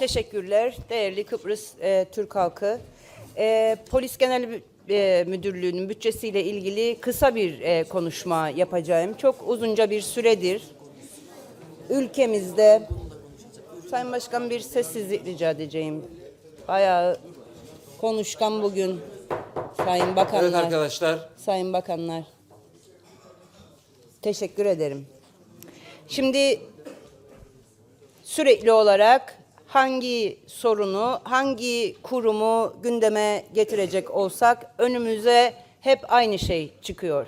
Teşekkürler değerli Kıbrıs e, Türk halkı. E, Polis Genel e, Müdürlüğü'nün bütçesiyle ilgili kısa bir e, konuşma yapacağım. Çok uzunca bir süredir ülkemizde Sayın Başkan bir sessizlik rica edeceğim. Bayağı konuşkan bugün Sayın Bakanlar. Evet arkadaşlar. Sayın Bakanlar. Teşekkür ederim. Şimdi sürekli olarak hangi sorunu, hangi kurumu gündeme getirecek olsak önümüze hep aynı şey çıkıyor.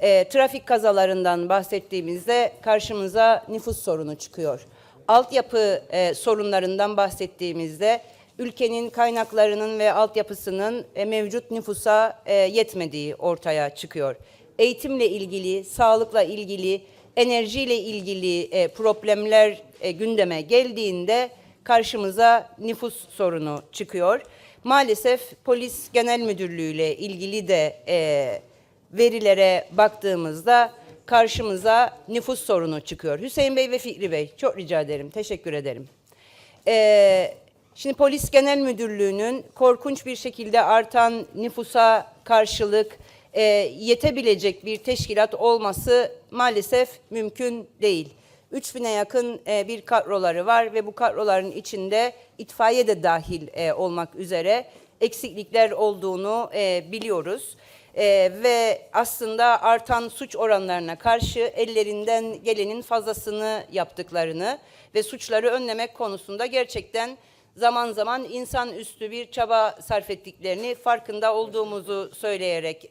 E, trafik kazalarından bahsettiğimizde karşımıza nüfus sorunu çıkıyor. Altyapı e, sorunlarından bahsettiğimizde ülkenin kaynaklarının ve altyapısının e, mevcut nüfusa e, yetmediği ortaya çıkıyor. Eğitimle ilgili, sağlıkla ilgili, enerjiyle ilgili e, problemler e, gündeme geldiğinde karşımıza nüfus sorunu çıkıyor. Maalesef Polis Genel Müdürlüğü ile ilgili de e, verilere baktığımızda karşımıza nüfus sorunu çıkıyor. Hüseyin Bey ve Fikri Bey çok rica ederim. Teşekkür ederim. Ee, şimdi Polis Genel Müdürlüğü'nün korkunç bir şekilde artan nüfusa karşılık e, yetebilecek bir teşkilat olması maalesef mümkün değil. 3000'e yakın e, bir kadroları var ve bu kadroların içinde itfaiye de dahil e, olmak üzere eksiklikler olduğunu e, biliyoruz. Ve aslında artan suç oranlarına karşı ellerinden gelenin fazlasını yaptıklarını ve suçları önlemek konusunda gerçekten zaman zaman insanüstü bir çaba sarf ettiklerini farkında olduğumuzu söyleyerek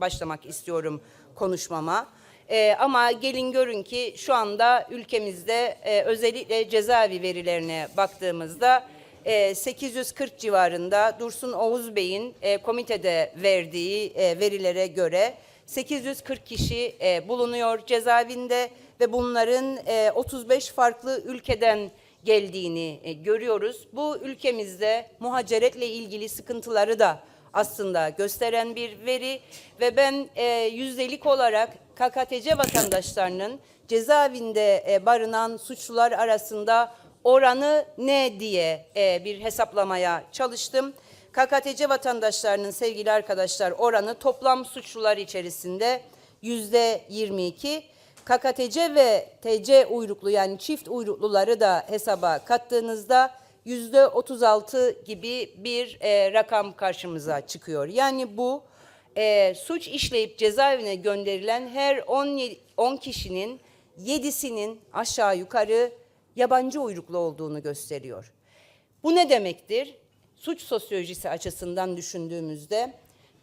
başlamak istiyorum konuşmama. E, ama gelin görün ki şu anda ülkemizde e, özellikle cezaevi verilerine baktığımızda e, 840 civarında Dursun Oğuz Bey'in e, komitede verdiği e, verilere göre 840 kişi e, bulunuyor cezaevinde ve bunların e, 35 farklı ülkeden geldiğini e, görüyoruz. Bu ülkemizde muhaceretle ilgili sıkıntıları da aslında gösteren bir veri ve ben e, yüzdelik olarak KKTC vatandaşlarının cezaevinde e, barınan suçlular arasında oranı ne diye e, bir hesaplamaya çalıştım. KKTC vatandaşlarının sevgili arkadaşlar oranı toplam suçlular içerisinde yüzde 22. KKTC ve TC uyruklu yani çift uyrukluları da hesaba kattığınızda yüzde 36 gibi bir e, rakam karşımıza çıkıyor. Yani bu e, suç işleyip cezaevine gönderilen her 10, 10 kişinin 7'sinin aşağı yukarı yabancı uyruklu olduğunu gösteriyor. Bu ne demektir? Suç sosyolojisi açısından düşündüğümüzde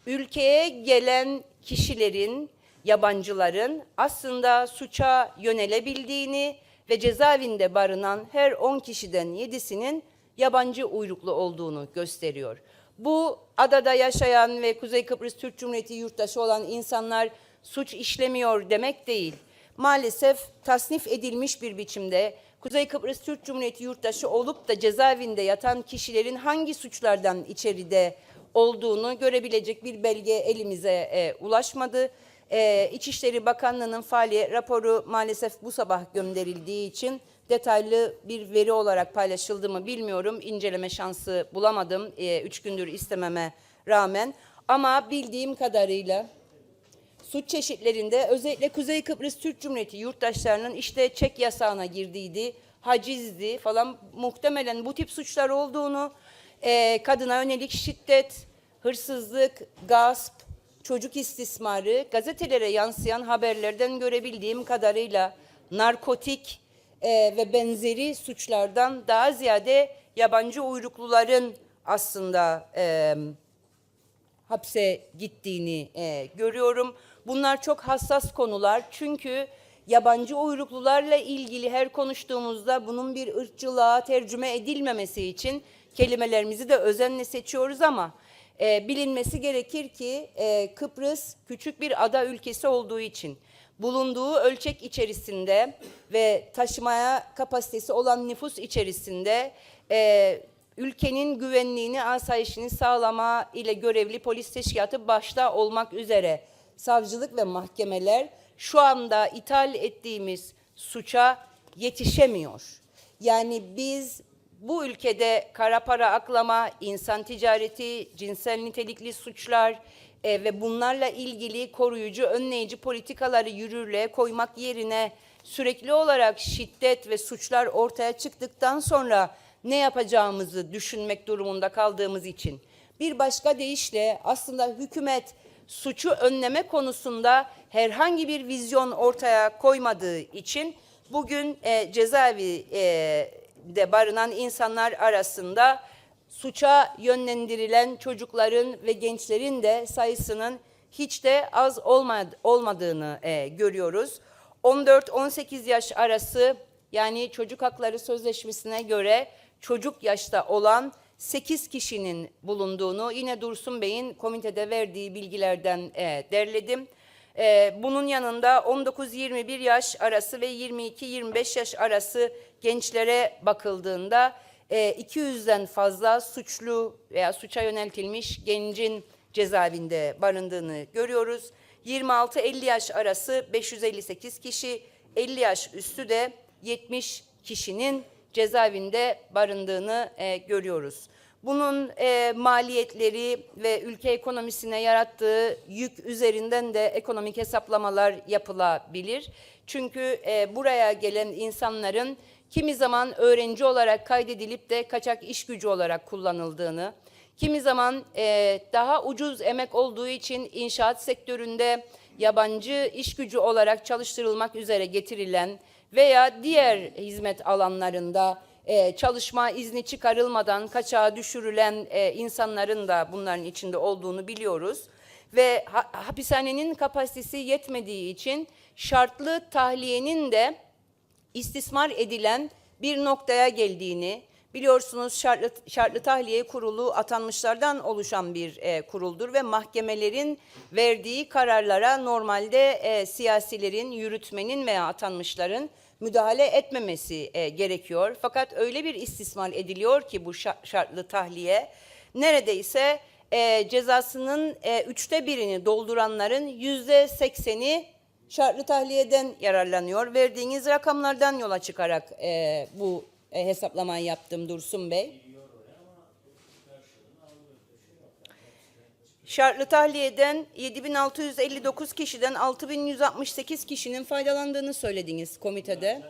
ülkeye gelen kişilerin, yabancıların aslında suça yönelebildiğini ve cezaevinde barınan her 10 kişiden 7'sinin yabancı uyruklu olduğunu gösteriyor. Bu adada yaşayan ve Kuzey Kıbrıs Türk Cumhuriyeti yurttaşı olan insanlar suç işlemiyor demek değil. Maalesef tasnif edilmiş bir biçimde Kuzey Kıbrıs Türk Cumhuriyeti yurttaşı olup da cezaevinde yatan kişilerin hangi suçlardan içeride olduğunu görebilecek bir belge elimize e, ulaşmadı. E, İçişleri Bakanlığı'nın faaliyet raporu maalesef bu sabah gönderildiği için detaylı bir veri olarak paylaşıldı mı bilmiyorum. İnceleme şansı bulamadım e, üç gündür istememe rağmen. Ama bildiğim kadarıyla suç çeşitlerinde özellikle Kuzey Kıbrıs Türk Cumhuriyeti yurttaşlarının işte çek yasağına girdiydi, hacizdi falan muhtemelen bu tip suçlar olduğunu, e, kadına yönelik şiddet, hırsızlık, gasp, çocuk istismarı, gazetelere yansıyan haberlerden görebildiğim kadarıyla narkotik e, ve benzeri suçlardan daha ziyade yabancı uyrukluların aslında e, hapse gittiğini e, görüyorum. Bunlar çok hassas konular çünkü yabancı uyruklularla ilgili her konuştuğumuzda bunun bir ırkçılığa tercüme edilmemesi için kelimelerimizi de özenle seçiyoruz ama e, bilinmesi gerekir ki e, Kıbrıs küçük bir ada ülkesi olduğu için bulunduğu ölçek içerisinde ve taşımaya kapasitesi olan nüfus içerisinde e, ülkenin güvenliğini, asayişini sağlama ile görevli polis teşkilatı başta olmak üzere savcılık ve mahkemeler şu anda ithal ettiğimiz suça yetişemiyor. Yani biz bu ülkede kara para aklama, insan ticareti, cinsel nitelikli suçlar e, ve bunlarla ilgili koruyucu, önleyici politikaları yürürlüğe koymak yerine sürekli olarak şiddet ve suçlar ortaya çıktıktan sonra ne yapacağımızı düşünmek durumunda kaldığımız için. Bir başka deyişle aslında hükümet suçu önleme konusunda herhangi bir vizyon ortaya koymadığı için bugün e, cezaevi e, de barınan insanlar arasında suça yönlendirilen çocukların ve gençlerin de sayısının hiç de az olmad- olmadığını e, görüyoruz. 14-18 yaş arası yani çocuk hakları sözleşmesine göre çocuk yaşta olan 8 kişinin bulunduğunu yine Dursun Bey'in komitede verdiği bilgilerden e, derledim. E, bunun yanında 19-21 yaş arası ve 22-25 yaş arası gençlere bakıldığında e, 200'den fazla suçlu veya suça yöneltilmiş gencin cezaevinde barındığını görüyoruz. 26-50 yaş arası 558 kişi, 50 yaş üstü de 70 kişinin cezaevinde barındığını e, görüyoruz. Bunun e, maliyetleri ve ülke ekonomisine yarattığı yük üzerinden de ekonomik hesaplamalar yapılabilir. Çünkü e, buraya gelen insanların kimi zaman öğrenci olarak kaydedilip de kaçak iş gücü olarak kullanıldığını, kimi zaman e, daha ucuz emek olduğu için inşaat sektöründe yabancı iş gücü olarak çalıştırılmak üzere getirilen veya diğer hizmet alanlarında e, çalışma izni çıkarılmadan kaçağa düşürülen e, insanların da bunların içinde olduğunu biliyoruz. Ve ha- hapishanenin kapasitesi yetmediği için şartlı tahliyenin de istismar edilen bir noktaya geldiğini biliyorsunuz şartlı, şartlı tahliye kurulu atanmışlardan oluşan bir e, kuruldur ve mahkemelerin verdiği kararlara normalde e, siyasilerin, yürütmenin veya atanmışların müdahale etmemesi e, gerekiyor. Fakat öyle bir istismar ediliyor ki bu şa- şartlı tahliye neredeyse e, cezasının e, üçte birini dolduranların yüzde sekseni şartlı tahliyeden yararlanıyor. Verdiğiniz rakamlardan yola çıkarak e, bu e, hesaplamayı yaptım Dursun Bey. Şartlı tahliyeden 7659 kişiden 6168 kişinin faydalandığını söylediniz komitede.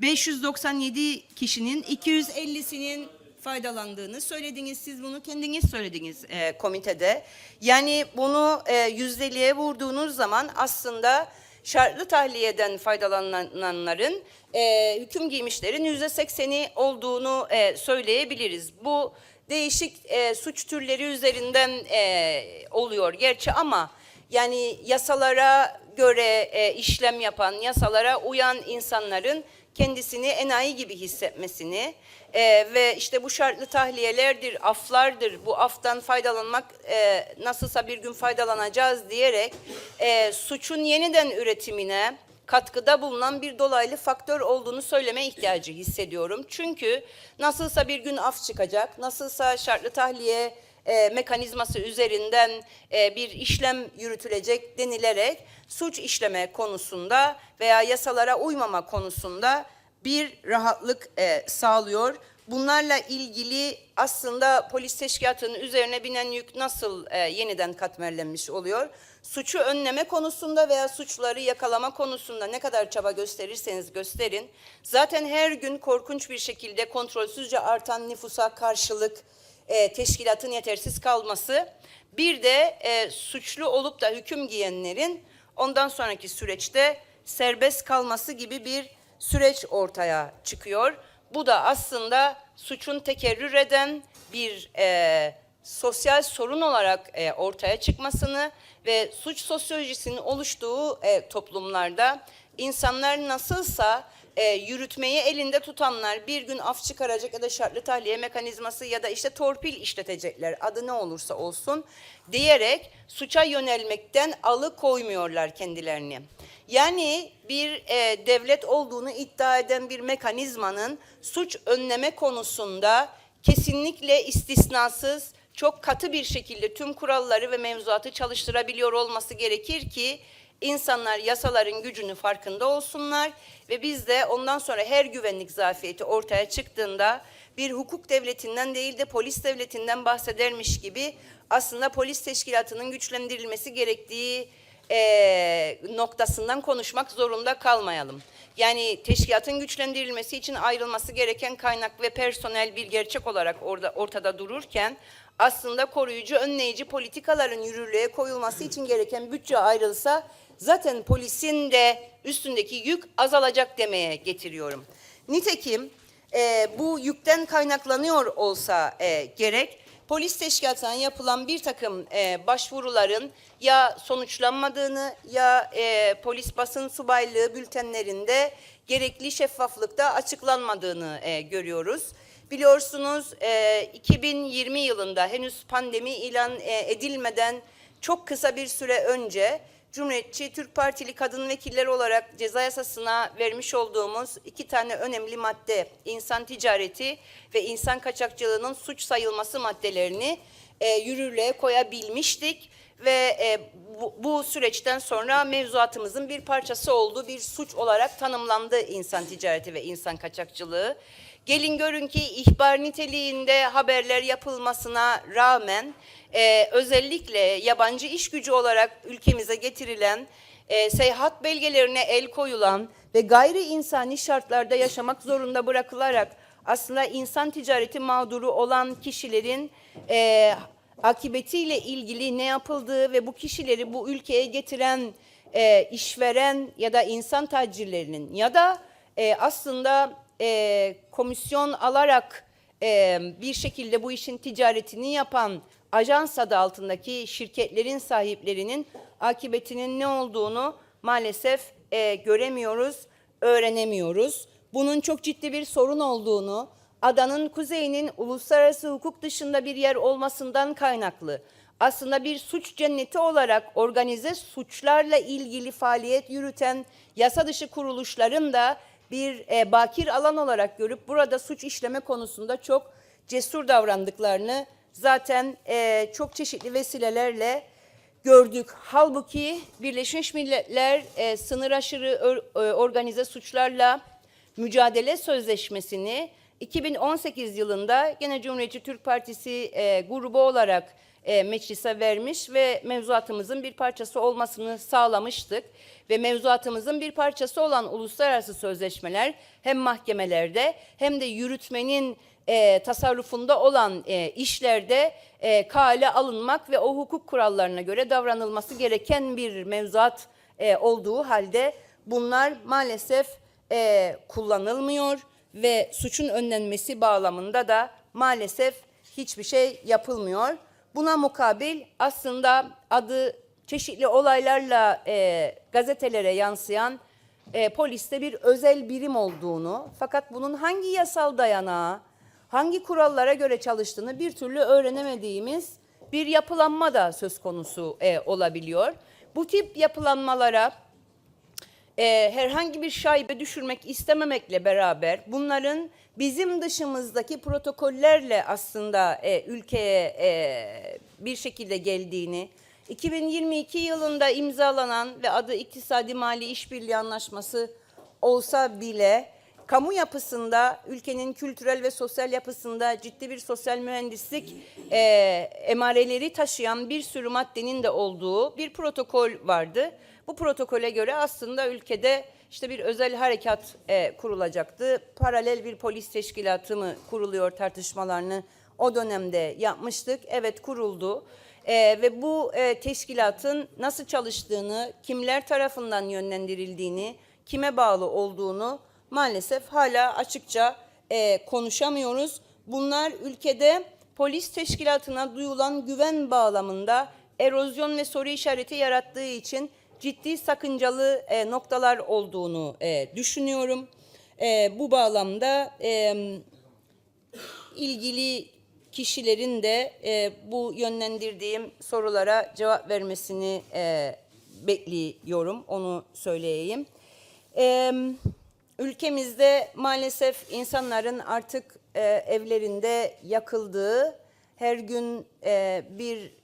597 kişinin 250'sinin faydalandığını söylediniz. Siz bunu kendiniz söylediniz e, komitede. Yani bunu e, yüzdeliğe vurduğunuz zaman aslında şartlı tahliyeden faydalananların e, hüküm giymişlerin yüzde sekseni olduğunu e, söyleyebiliriz. Bu değişik e, suç türleri üzerinden e, oluyor gerçi ama yani yasalara göre e, işlem yapan, yasalara uyan insanların kendisini enayi gibi hissetmesini e, ve işte bu şartlı tahliyelerdir, aflardır, bu aftan faydalanmak e, nasılsa bir gün faydalanacağız diyerek e, suçun yeniden üretimine katkıda bulunan bir dolaylı faktör olduğunu söyleme ihtiyacı hissediyorum. Çünkü nasılsa bir gün af çıkacak, nasılsa şartlı tahliye e, mekanizması üzerinden e, bir işlem yürütülecek denilerek suç işleme konusunda veya yasalara uymama konusunda bir rahatlık e, sağlıyor. Bunlarla ilgili aslında polis teşkilatının üzerine binen yük nasıl e, yeniden katmerlenmiş oluyor? Suçu önleme konusunda veya suçları yakalama konusunda ne kadar çaba gösterirseniz gösterin. Zaten her gün korkunç bir şekilde kontrolsüzce artan nüfusa karşılık e, teşkilatın yetersiz kalması, bir de e, suçlu olup da hüküm giyenlerin ondan sonraki süreçte serbest kalması gibi bir süreç ortaya çıkıyor. Bu da aslında suçun tekerrür eden bir e, sosyal sorun olarak e, ortaya çıkmasını ve suç sosyolojisinin oluştuğu e, toplumlarda insanlar nasılsa e, yürütmeyi elinde tutanlar bir gün af çıkaracak ya da şartlı tahliye mekanizması ya da işte torpil işletecekler adı ne olursa olsun diyerek suça yönelmekten alıkoymuyorlar kendilerini. Yani bir e, devlet olduğunu iddia eden bir mekanizmanın suç önleme konusunda kesinlikle istisnasız çok katı bir şekilde tüm kuralları ve mevzuatı çalıştırabiliyor olması gerekir ki İnsanlar yasaların gücünü farkında olsunlar ve biz de ondan sonra her güvenlik zafiyeti ortaya çıktığında bir hukuk devletinden değil de polis devletinden bahsedermiş gibi aslında polis teşkilatının güçlendirilmesi gerektiği eee, noktasından konuşmak zorunda kalmayalım. Yani teşkilatın güçlendirilmesi için ayrılması gereken kaynak ve personel bir gerçek olarak orada ortada dururken aslında koruyucu, önleyici politikaların yürürlüğe koyulması için gereken bütçe ayrılsa zaten polisin de üstündeki yük azalacak demeye getiriyorum. Nitekim e, bu yükten kaynaklanıyor olsa e, gerek polis teşkilatına yapılan bir takım e, başvuruların ya sonuçlanmadığını ya e, polis basın subaylığı bültenlerinde gerekli şeffaflıkta açıklanmadığını e, görüyoruz. Biliyorsunuz e, 2020 yılında henüz pandemi ilan e, edilmeden çok kısa bir süre önce Cumhuriyetçi Türk Partili kadın vekilleri olarak ceza yasasına vermiş olduğumuz iki tane önemli madde insan ticareti ve insan kaçakçılığının suç sayılması maddelerini e, yürürlüğe koyabilmiştik ve e, bu, bu süreçten sonra mevzuatımızın bir parçası olduğu bir suç olarak tanımlandı insan ticareti ve insan kaçakçılığı. Gelin görün ki ihbar niteliğinde haberler yapılmasına rağmen e, özellikle yabancı iş gücü olarak ülkemize getirilen e, seyahat belgelerine el koyulan ve gayri insani şartlarda yaşamak zorunda bırakılarak aslında insan ticareti mağduru olan kişilerin e, akıbetiyle ilgili ne yapıldığı ve bu kişileri bu ülkeye getiren e, işveren ya da insan tacirlerinin ya da e, aslında e, komisyon alarak e, bir şekilde bu işin ticaretini yapan ajans adı altındaki şirketlerin sahiplerinin akıbetinin ne olduğunu maalesef e, göremiyoruz, öğrenemiyoruz. Bunun çok ciddi bir sorun olduğunu, adanın kuzeyinin uluslararası hukuk dışında bir yer olmasından kaynaklı aslında bir suç cenneti olarak organize suçlarla ilgili faaliyet yürüten yasa dışı kuruluşların da bir e, bakir alan olarak görüp burada suç işleme konusunda çok cesur davrandıklarını zaten e, çok çeşitli vesilelerle gördük. Halbuki Birleşmiş Milletler e, sınır aşırı ör- e, organize suçlarla mücadele sözleşmesini 2018 yılında gene Cumhuriyetçi Türk Partisi e, grubu olarak e, meclise vermiş ve mevzuatımızın bir parçası olmasını sağlamıştık. Ve mevzuatımızın bir parçası olan uluslararası sözleşmeler hem mahkemelerde hem de yürütmenin e, tasarrufunda olan e, işlerde e, kale alınmak ve o hukuk kurallarına göre davranılması gereken bir mevzuat e, olduğu halde bunlar maalesef e, kullanılmıyor ve suçun önlenmesi bağlamında da maalesef hiçbir şey yapılmıyor. Buna mukabil aslında adı çeşitli olaylarla e, gazetelere yansıyan e, poliste bir özel birim olduğunu fakat bunun hangi yasal dayanağı, hangi kurallara göre çalıştığını bir türlü öğrenemediğimiz bir yapılanma da söz konusu e, olabiliyor. Bu tip yapılanmalara e, herhangi bir şaibe düşürmek istememekle beraber bunların bizim dışımızdaki protokollerle aslında e, ülkeye e, bir şekilde geldiğini, 2022 yılında imzalanan ve adı İktisadi Mali İşbirliği Anlaşması olsa bile kamu yapısında, ülkenin kültürel ve sosyal yapısında ciddi bir sosyal mühendislik e, emareleri taşıyan bir sürü maddenin de olduğu bir protokol vardı. Bu protokole göre aslında ülkede işte bir özel harekat e, kurulacaktı. Paralel bir polis teşkilatı mı kuruluyor tartışmalarını o dönemde yapmıştık. Evet kuruldu. E, ve bu e, teşkilatın nasıl çalıştığını, kimler tarafından yönlendirildiğini, kime bağlı olduğunu maalesef hala açıkça e, konuşamıyoruz. Bunlar ülkede polis teşkilatına duyulan güven bağlamında erozyon ve soru işareti yarattığı için ciddi sakıncalı e, noktalar olduğunu e, düşünüyorum. E, bu bağlamda e, ilgili kişilerin de e, bu yönlendirdiğim sorulara cevap vermesini e, bekliyorum. Onu söyleyeyim. E, ülkemizde maalesef insanların artık e, evlerinde yakıldığı, her gün e, bir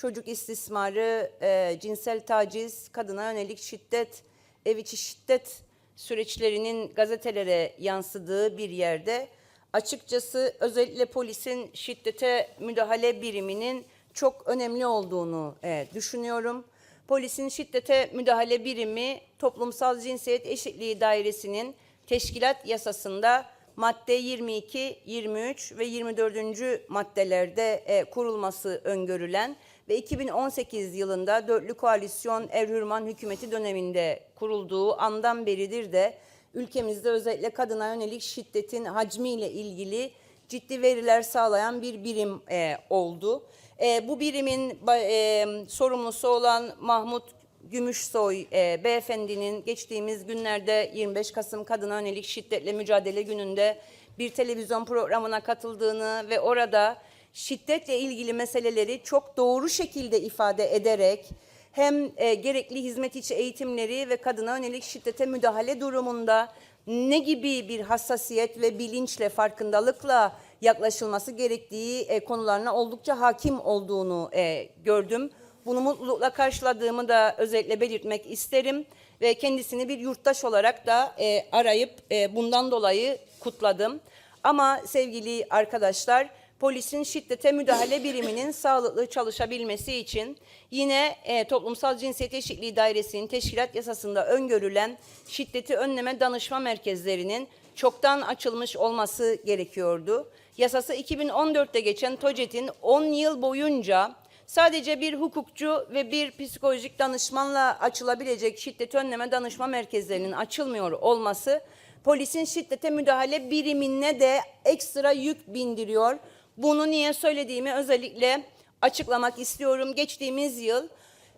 çocuk istismarı, e, cinsel taciz, kadına yönelik şiddet, ev içi şiddet süreçlerinin gazetelere yansıdığı bir yerde açıkçası özellikle polisin şiddete müdahale biriminin çok önemli olduğunu e, düşünüyorum. Polisin şiddete müdahale birimi toplumsal cinsiyet eşitliği dairesinin teşkilat yasasında madde 22, 23 ve 24. maddelerde e, kurulması öngörülen ve 2018 yılında Dörtlü Koalisyon Erhürman hükümeti döneminde kurulduğu andan beridir de ülkemizde özellikle kadına yönelik şiddetin hacmiyle ilgili ciddi veriler sağlayan bir birim e, oldu. E, bu birimin e, sorumlusu olan Mahmut Gümüşsoy e, beyefendinin geçtiğimiz günlerde 25 Kasım Kadına Yönelik Şiddetle Mücadele Günü'nde bir televizyon programına katıldığını ve orada şiddetle ilgili meseleleri çok doğru şekilde ifade ederek hem e, gerekli hizmet içi eğitimleri ve kadına yönelik şiddete müdahale durumunda ne gibi bir hassasiyet ve bilinçle, farkındalıkla yaklaşılması gerektiği e, konularına oldukça hakim olduğunu e, gördüm. Bunu mutlulukla karşıladığımı da özellikle belirtmek isterim ve kendisini bir yurttaş olarak da e, arayıp e, bundan dolayı kutladım. Ama sevgili arkadaşlar, polisin şiddete müdahale biriminin sağlıklı çalışabilmesi için yine e, Toplumsal Cinsiyet Eşitliği Dairesi'nin teşkilat yasasında öngörülen şiddeti önleme danışma merkezlerinin çoktan açılmış olması gerekiyordu. Yasası 2014'te geçen TOCET'in 10 yıl boyunca sadece bir hukukçu ve bir psikolojik danışmanla açılabilecek şiddet önleme danışma merkezlerinin açılmıyor olması polisin şiddete müdahale birimine de ekstra yük bindiriyor. Bunu niye söylediğimi özellikle açıklamak istiyorum. Geçtiğimiz yıl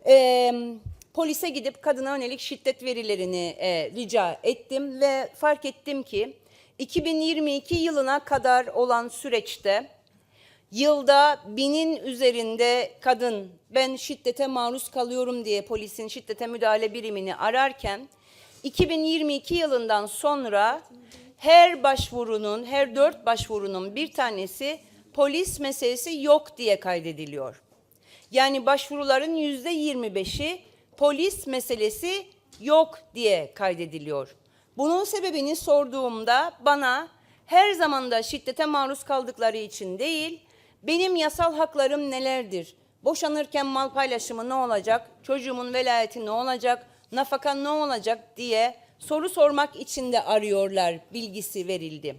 e, polise gidip kadına yönelik şiddet verilerini e, rica ettim ve fark ettim ki 2022 yılına kadar olan süreçte Yılda binin üzerinde kadın ben şiddete maruz kalıyorum diye polisin şiddete müdahale birimini ararken 2022 yılından sonra her başvurunun, her dört başvurunun bir tanesi polis meselesi yok diye kaydediliyor. Yani başvuruların yüzde 25'i polis meselesi yok diye kaydediliyor. Bunun sebebini sorduğumda bana her zaman da şiddete maruz kaldıkları için değil, benim yasal haklarım nelerdir? Boşanırken mal paylaşımı ne olacak? Çocuğumun velayeti ne olacak? Nafaka ne olacak diye soru sormak için de arıyorlar bilgisi verildi.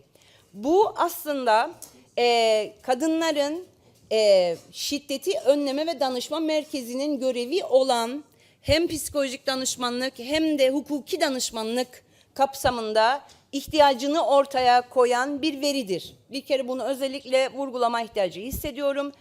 Bu aslında eee, kadınların eee, şiddeti önleme ve danışma merkezinin görevi olan hem psikolojik danışmanlık hem de hukuki danışmanlık kapsamında ihtiyacını ortaya koyan bir veridir. Bir kere bunu özellikle vurgulama ihtiyacı hissediyorum.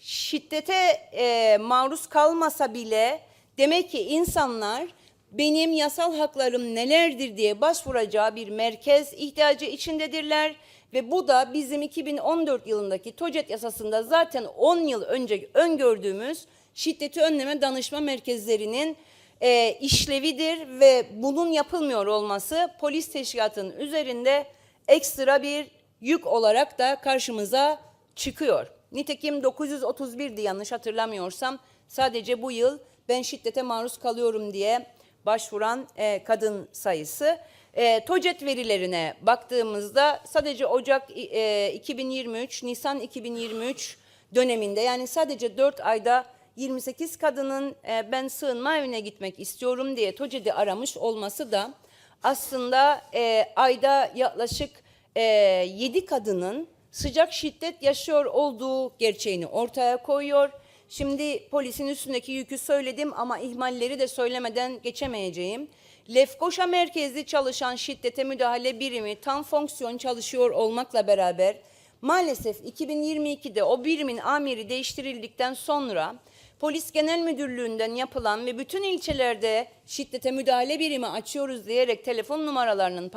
Şiddete e, maruz kalmasa bile demek ki insanlar benim yasal haklarım nelerdir diye başvuracağı bir merkez ihtiyacı içindedirler. Ve bu da bizim 2014 yılındaki TOCET yasasında zaten 10 yıl önce öngördüğümüz şiddeti önleme danışma merkezlerinin e, işlevidir ve bunun yapılmıyor olması polis teşkilatının üzerinde ekstra bir yük olarak da karşımıza çıkıyor. Nitekim 931'di yanlış hatırlamıyorsam sadece bu yıl ben şiddete maruz kalıyorum diye başvuran e, kadın sayısı. E, TOCET verilerine baktığımızda sadece Ocak e, 2023, Nisan 2023 döneminde yani sadece 4 ayda 28 kadının e, ben sığınma evine gitmek istiyorum diye TOCET'i aramış olması da aslında e, ayda yaklaşık e, 7 kadının sıcak şiddet yaşıyor olduğu gerçeğini ortaya koyuyor. Şimdi polisin üstündeki yükü söyledim ama ihmalleri de söylemeden geçemeyeceğim. Lefkoşa merkezli çalışan şiddete müdahale birimi tam fonksiyon çalışıyor olmakla beraber maalesef 2022'de o birimin amiri değiştirildikten sonra Polis Genel Müdürlüğü'nden yapılan ve bütün ilçelerde şiddete müdahale birimi açıyoruz diyerek telefon numaralarının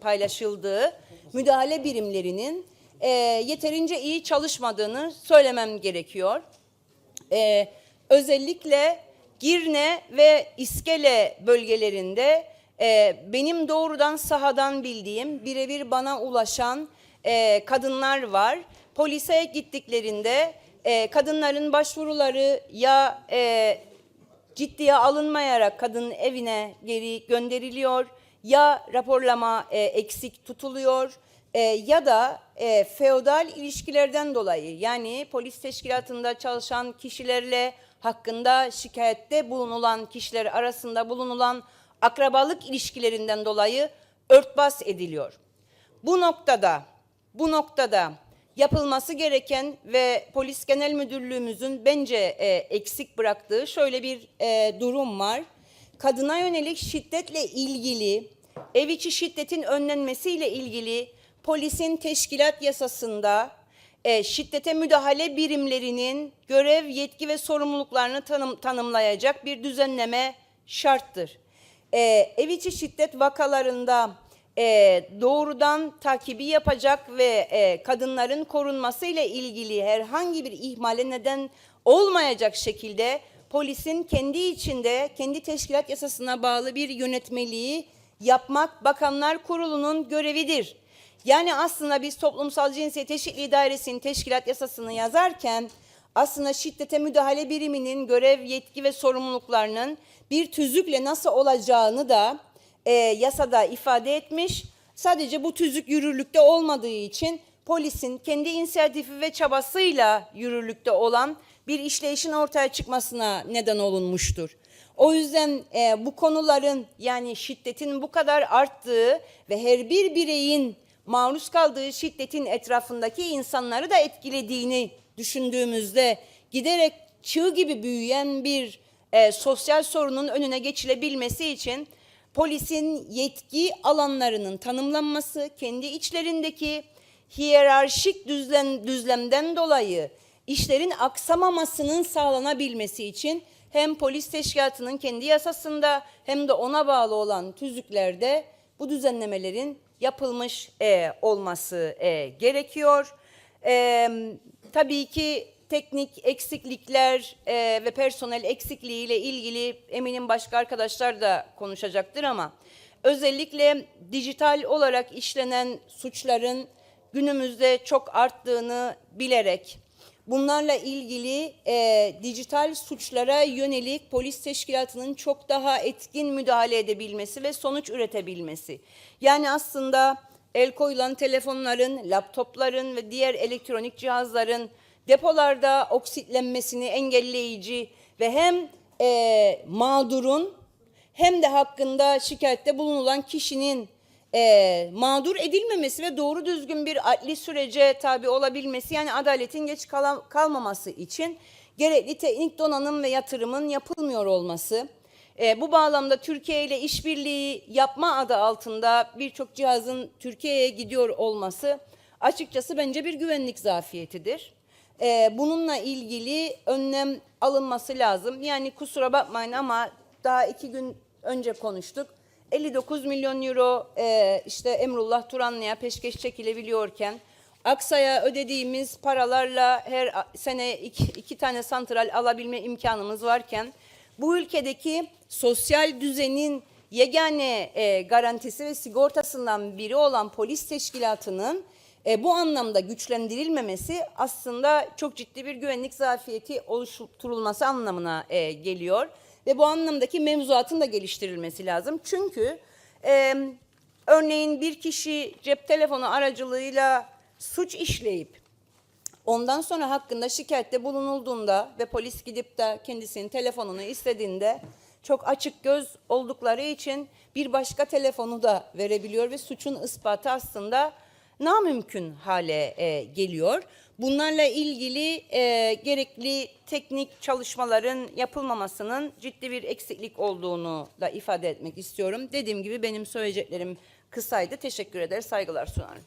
paylaşıldığı müdahale birimlerinin e, yeterince iyi çalışmadığını söylemem gerekiyor. E, özellikle Girne ve İskele bölgelerinde e, benim doğrudan sahadan bildiğim birebir bana ulaşan e, kadınlar var. Polise gittiklerinde e, kadınların başvuruları ya e, ciddiye alınmayarak kadının evine geri gönderiliyor ya raporlama e, eksik tutuluyor e, ya da e, feodal ilişkilerden dolayı yani polis teşkilatında çalışan kişilerle hakkında şikayette bulunulan kişiler arasında bulunulan akrabalık ilişkilerinden dolayı örtbas ediliyor. Bu noktada bu noktada yapılması gereken ve Polis Genel Müdürlüğümüzün bence e, eksik bıraktığı şöyle bir e, durum var. Kadına yönelik şiddetle ilgili, ev içi şiddetin önlenmesiyle ilgili polisin teşkilat yasasında e, şiddete müdahale birimlerinin görev, yetki ve sorumluluklarını tanım, tanımlayacak bir düzenleme şarttır. E, ev içi şiddet vakalarında e, doğrudan takibi yapacak ve e, kadınların korunması ile ilgili herhangi bir ihmale neden olmayacak şekilde polisin kendi içinde kendi teşkilat yasasına bağlı bir yönetmeliği yapmak Bakanlar Kurulu'nun görevidir. Yani aslında biz toplumsal cinsiyet eşitliği dairesinin teşkilat yasasını yazarken aslında şiddete müdahale biriminin görev, yetki ve sorumluluklarının bir tüzükle nasıl olacağını da e, yasada ifade etmiş. Sadece bu tüzük yürürlükte olmadığı için polisin kendi inisiyatifi ve çabasıyla yürürlükte olan bir işleyişin ortaya çıkmasına neden olunmuştur. O yüzden e, bu konuların yani şiddetin bu kadar arttığı ve her bir bireyin maruz kaldığı şiddetin etrafındaki insanları da etkilediğini düşündüğümüzde giderek çığ gibi büyüyen bir e, sosyal sorunun önüne geçilebilmesi için polisin yetki alanlarının tanımlanması, kendi içlerindeki hiyerarşik düzlem, düzlemden dolayı işlerin aksamamasının sağlanabilmesi için hem polis teşkilatının kendi yasasında hem de ona bağlı olan tüzüklerde bu düzenlemelerin yapılmış e, olması e, gerekiyor. E, tabii ki teknik eksiklikler e, ve personel eksikliği ile ilgili eminim başka arkadaşlar da konuşacaktır ama özellikle dijital olarak işlenen suçların günümüzde çok arttığını bilerek bunlarla ilgili e, dijital suçlara yönelik polis teşkilatının çok daha etkin müdahale edebilmesi ve sonuç üretebilmesi. Yani aslında el koyulan telefonların, laptopların ve diğer elektronik cihazların depolarda oksitlenmesini engelleyici ve hem e, mağdurun hem de hakkında şikayette bulunulan kişinin e, mağdur edilmemesi ve doğru düzgün bir adli sürece tabi olabilmesi yani adaletin geç kala- kalmaması için gerekli teknik donanım ve yatırımın yapılmıyor olması. E, bu bağlamda Türkiye ile işbirliği yapma adı altında birçok cihazın Türkiye'ye gidiyor olması açıkçası bence bir güvenlik zafiyetidir. E, bununla ilgili önlem alınması lazım. Yani kusura bakmayın ama daha iki gün önce konuştuk. 59 milyon euro e, işte Emrullah Turanlı'ya peşkeş çekilebiliyorken Aksa'ya ödediğimiz paralarla her sene iki, iki tane santral alabilme imkanımız varken bu ülkedeki sosyal düzenin yegane e, garantisi ve sigortasından biri olan polis teşkilatının e, bu anlamda güçlendirilmemesi aslında çok ciddi bir güvenlik zafiyeti oluşturulması anlamına e, geliyor. Ve bu anlamdaki mevzuatın da geliştirilmesi lazım. Çünkü e, örneğin bir kişi cep telefonu aracılığıyla suç işleyip ondan sonra hakkında şikayette bulunulduğunda ve polis gidip de kendisinin telefonunu istediğinde çok açık göz oldukları için bir başka telefonu da verebiliyor ve suçun ispatı aslında namümkün hale e, geliyor. Bunlarla ilgili e, gerekli teknik çalışmaların yapılmamasının ciddi bir eksiklik olduğunu da ifade etmek istiyorum. Dediğim gibi benim söyleyeceklerim kısaydı. Teşekkür eder, saygılar sunarım.